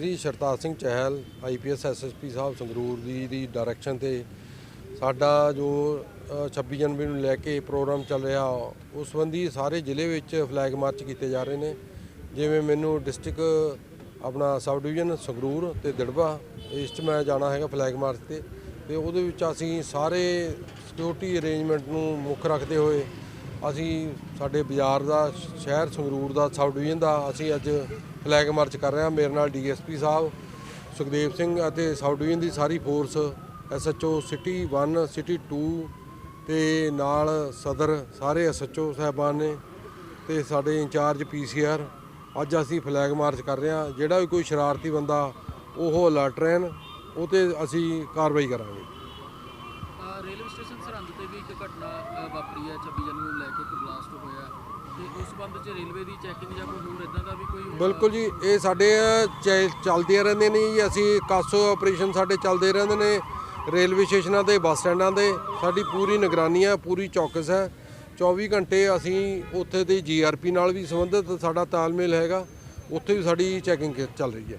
ਸ਼੍ਰੀ Sartaj Singh Chahal IPS SSP ਸਾਹਿਬ ਸੰਗਰੂਰ ਜੀ ਦੀ direction ਤੇ ਸਾਡਾ ਜੋ ਅ, 26 ਜਨਵਰੀ ਨੂੰ ਲੈ ਕੇ ਪ੍ਰੋਗਰਾਮ ਚੱਲ ਰਿਹਾ ਉਸ ਸੰਬੰਧੀ ਸਾਰੇ ਜ਼ਿਲ੍ਹੇ ਵਿੱਚ ਫਲੈਗ ਮਾਰਚ ਕੀਤੇ ਜਾ ਰਹੇ ਨੇ। ਜਿਵੇਂ ਮੈਨੂੰ ਡਿਸਟ੍ਰਿਕਟ ਆਪਣਾ ਸਬ ਡਿਵੀਜ਼ਨ ਸੰਗਰੂਰ ਤੇ ਦਿੜਬਾ ਇਸ 'ਚ ਮੈਂ ਜਾਣਾ ਹੈਗਾ ਫਲੈਗ ਮਾਰਚ ਤੇ। ਤੇ ਉਹਦੇ ਵਿੱਚ ਅਸੀਂ ਸਾਰੇ ਸਿਕਿਉਰਿਟੀ ਅਰੇਂਜਮੈਂਟ ਨੂੰ ਮੁੱਖ ਰੱਖਦੇ ਹੋਏ ਅਸੀਂ ਸਾਡੇ ਬਾਜ਼ਾਰ ਦਾ, ਸ਼ਹਿਰ ਸੰਗਰੂਰ ਦਾ, ਸਬ ਡਿਵੀਜ਼ਨ ਦਾ ਅਸੀਂ ਅੱਜ ਫਲੈਗ ਮਾਰਚ ਕਰ ਰਹੇ ਹਾਂ। ਮੇਰੇ ਨਾਲ ਡੀਐਸਪੀ ਸਾਹਿਬ, ਸੁਖਦੇਵ ਸਿੰਘ ਅਤੇ ਸਬ ਡਿਵੀਜ਼ਨ ਦੀ ਸਾਰੀ ਫੋਰਸ ਐਸਐਚਓ ਸਿਟੀ 1 ਸਿਟੀ 2 ਤੇ ਨਾਲ ਸਦਰ ਸਾਰੇ ਐਸਐਚਓ ਸਾਹਿਬਾਨ ਨੇ ਤੇ ਸਾਡੇ ਇੰਚਾਰਜ ਪੀਸੀਆਰ ਅੱਜ ਅਸੀਂ ਫਲੈਗ ਮਾਰਚ ਕਰ ਰਹੇ ਹਾਂ। ਜਿਹੜਾ ਵੀ ਕੋਈ ਸ਼ਰਾਰਤੀ ਬੰਦਾ, ਉਹ ਅਲਰਟ ਰਹਿਣ ਉਹ ਤੇ ਅਸੀਂ ਕਾਰਵਾਈ ਕਰਾਂਗੇ। ਰੇਲਵੇ ਸਟੇਸ਼ਨ ਸਰਹੰਦ ਤੇ ਵੀ ਇੱਕ ਘਟਨਾ ਵਾਪਰੀ ਹੈ 26 ਜਨਵਰੀ ਨੂੰ ਲੈ ਕੇ ਇੱਕ ਬਲਾਸਟ ਹੋਇਆ ਤੇ ਉਸ ਸੰਬੰਧ ਚ ਰੇਲਵੇ ਦੀ ਚੈਕਿੰਗ ਜਾਂ ਕੋਈ ਹੋਰ ਇਦਾਂ ਦਾ ਵੀ ਕੋਈ ਬਿਲਕੁਲ ਜੀ, ਇਹ ਸਾਡੇ ਚ- ਚੱਲਦੀਆਂ ਰਹਿੰਦੀਆਂ ਨੇ ਜੀ, ਅਸੀਂ ਕਾਸੋ ਆਪਰੇਸ਼ਨ ਸਾਡੇ ਚੱਲਦੇ ਰਹਿੰਦੇ ਨੇ ਰੇਲਵੇ ਸਟੇਸ਼ਨਾਂ ਤੇ, ਬੱਸ ਸਟੈਂਡਾਂ ਤੇ, ਸਾਡੀ ਪੂਰੀ ਨਿਗਰਾਨੀ ਹੈ, ਪੂਰੀ ਚੌਕਸ ਹੈ। 24 ਘੰਟੇ ਅਸੀਂ ਉੱਥੇ ਦੀ ਜੀਆਰਪੀ ਨਾਲ ਵੀ ਸੰਬੰਧਿਤ ਸਾਡਾ ਤਾਲਮੇਲ ਹੈਗਾ, ਉੱਥੇ ਵੀ ਸਾਡੀ ਚੈਕਿੰਗ ਚੱਲ ਰਹੀ ਹੈ।